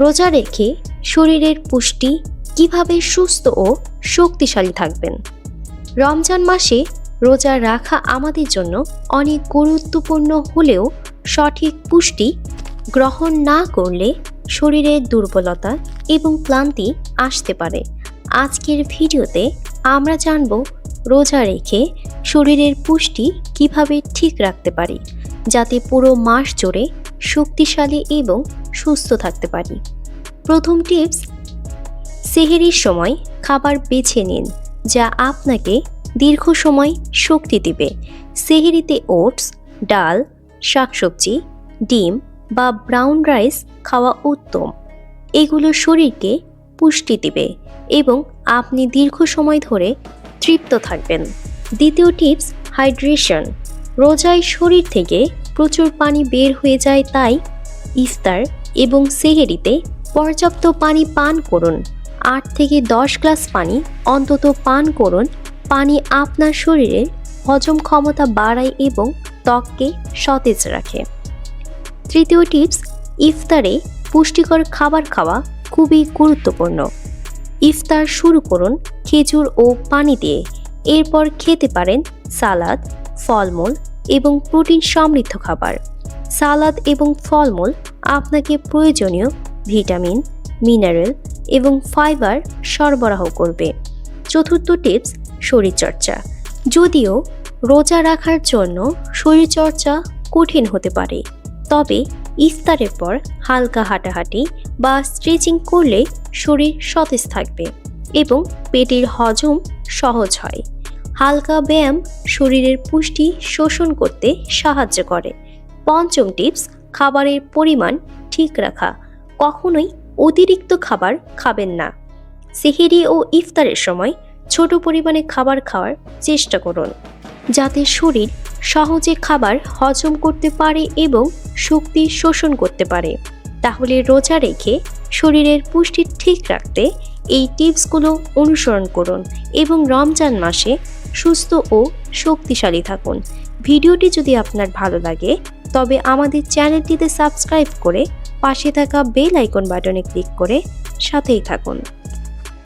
রোজা রেখে শরীরের পুষ্টি, কীভাবে সুস্থ ও শক্তিশালী থাকবেন। রমজান মাসে রোজা রাখা আমাদের জন্য অনেক গুরুত্বপূর্ণ হলেও সঠিক পুষ্টি গ্রহণ না করলে শরীরের দুর্বলতা এবং ক্লান্তি আসতে পারে। আজকের ভিডিওতে আমরা জানব রোজা রেখে শরীরের পুষ্টি কীভাবে ঠিক রাখতে পারি, যাতে পুরো মাস জুড়ে শক্তিশালী এবং সুস্থ থাকতে পারি। প্রথম টিপস, সেহেরির সময় খাবার বেছে নিন, যা আপনাকে দীর্ঘ সময় শক্তি দিবে। সেহেরিতে ওটস, ডাল, শাকসবজি, ডিম বা ব্রাউন রাইস খাওয়া উত্তম। এগুলো শরীরকে পুষ্টি দিবে এবং আপনি দীর্ঘ সময় ধরে তৃপ্ত থাকবেন। দ্বিতীয় টিপস, হাইড্রেশন, রোজায় শরীর থেকে প্রচুর পানি বের হয়ে যায় তাই ইফতার এবং সেহেরিতে পর্যাপ্ত পানি পান করুন। আট থেকে দশ গ্লাস পানি অন্তত পান করুন। পানি আপনার শরীরের হজম ক্ষমতা বাড়ায় এবং ত্বককে সতেজ রাখে। তৃতীয় টিপস, ইফতারে পুষ্টিকর খাবার খাওয়া খুবই গুরুত্বপূর্ণ। ইফতার শুরু করুন খেজুর ও পানি দিয়ে। এরপর খেতে পারেন সালাদ, ফলমূল এবং প্রোটিন সমৃদ্ধ খাবার। সালাদ এবং ফলমূল আপনাকে প্রয়োজনীয় ভিটামিন, মিনারেল এবং ফাইবার সরবরাহ করবে। চতুর্থ টিপস, শরীরচর্চা। যদিও রোজা রাখার জন্য শরীরচর্চা কঠিন হতে পারে, তবে ইফতারের পর হালকা হাঁটাহাঁটি বা স্ট্রেচিং করলে শরীর সতেজ থাকবে এবং পেটের হজম সহজ হয়। হালকা ব্যায়াম শরীরের পুষ্টি শোষণ করতে সাহায্য করে। পঞ্চম টিপস, খাবারের পরিমাণ ঠিক রাখা। কখনোই অতিরিক্ত খাবার খাবেন না। সেহেরি ও ইফতারের সময় ছোট পরিমাণে খাবার খাওয়ার চেষ্টা করুন। যাতে শরীর সহজে খাবার হজম করতে পারে এবং শক্তি শোষণ করতে পারে। তাহলে রোজা রেখে শরীরের পুষ্টি ঠিক রাখতে এই টিপসগুলো অনুসরণ করুন এবং রমজান মাসে সুস্থ ও শক্তিশালী থাকুন। ভিডিওটি যদি আপনার ভালো লাগে, তবে আমাদের চ্যানেলটিতে সাবস্ক্রাইব করে পাশে থাকা বেল আইকন বাটনে ক্লিক করে সাথেই থাকুন।